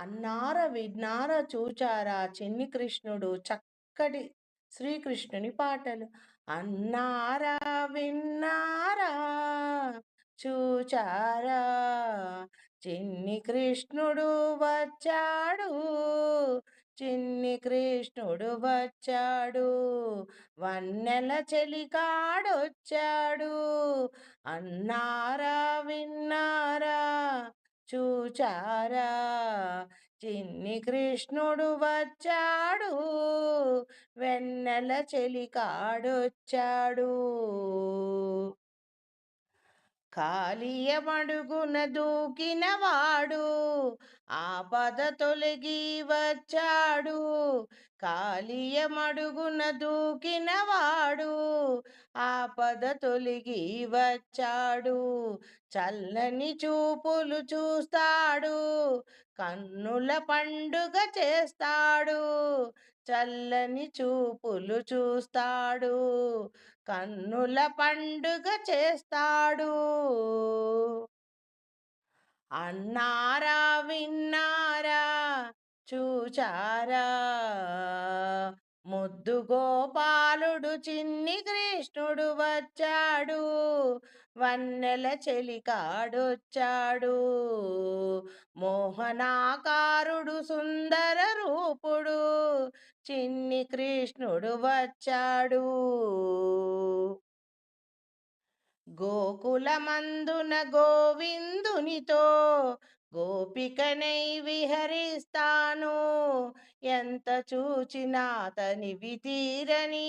అన్నార విన్నార చూచారా చిన్ని కృష్ణుడు చక్కటి శ్రీకృష్ణుని పాటలు. అన్నారా విన్నారా చూచారా చిన్ని కృష్ణుడు వచ్చాడు. చిన్ని కృష్ణుడు వచ్చాడు. వన్నెల చెలికాడొచ్చాడు. అన్నారా విన్నారా చూచారా? చిన్ని కృష్ణుడు వచ్చాడు. వెన్నెల చెలికాడొచ్చాడు. కాళీయమడుగున దూకినవాడు. ఆపద తొలగి వచ్చాడు. కాలియమడుగున దూకినవాడు ఆపద తొలిగి వచ్చాడు. చల్లని చూపులు చూస్తాడు. కన్నుల పండుగ చేస్తాడు. చల్లని చూపులు చూస్తాడు. కన్నుల పండుగ చేస్తాడు. అన్నారా విన్నారా? చూచారా? ముద్దు గోపాలుడు చిన్ని కృష్ణుడు వచ్చాడు. వన్నెల చెలికాడొచ్చాడు. మోహనాకారుడు సుందర రూపుడు చిన్ని కృష్ణుడు వచ్చాడు. గోకులమందున గోవిందునితో గోపికనై విహరిస్తాను ఎంత చూచినా తని వితీరని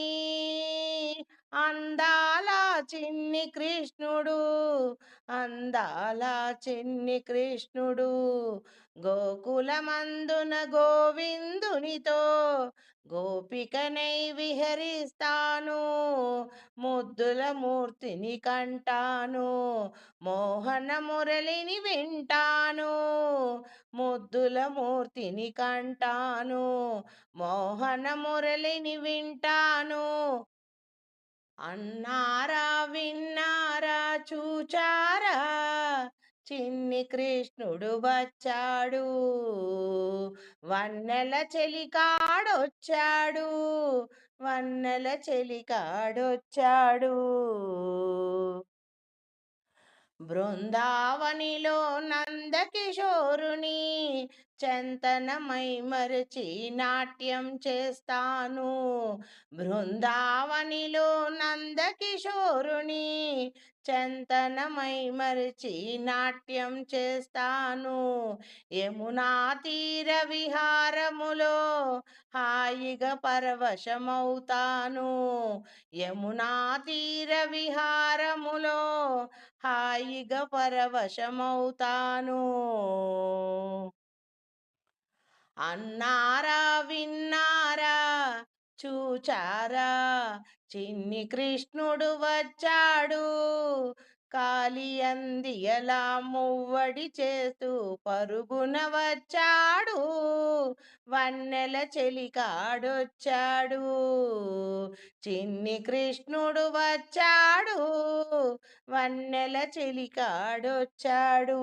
అందాల చిన్ని కృష్ణుడు అందాల చిన్ని కృష్ణుడు గోకులమందున గోవిందునితో గోపికనై విహరిస్తాను ముద్దుల మూర్తిని కంటాను మోహన మురళిని వింటాను ముద్దుల మూర్తిని కంటాను మోహన మురళిని వింటాను. అన్నారా విన్నారా చూచారా? చిన్ని కృష్ణుడు వచ్చాడు. వన్నెల చెలికాడొచ్చాడు. వన్నెల చెలికాడొచ్చాడు. బృందావనిలో నందకిషోరుని చంతనమై మరచి నాట్యం చేస్తాను. బృందావనిలో నందకిషోరుని చంతనమై మరచి నాట్యం చేస్తాను. యమునా తీర విహారములో హాయిగా పరవశమవుతాను. యమునా తీర విహారములో హాయిగా పరవశమవుతాను. అన్నారా విన్నారా చూచారా చిన్ని కృష్ణుడు వచ్చాడు. కాలి అందియలా మువ్వడి చేస్తూ పరుగున వచ్చాడు. వన్నెల చెలికాడొచ్చాడు. చిన్ని కృష్ణుడు వచ్చాడు. వన్నెల చెలికాడొచ్చాడు.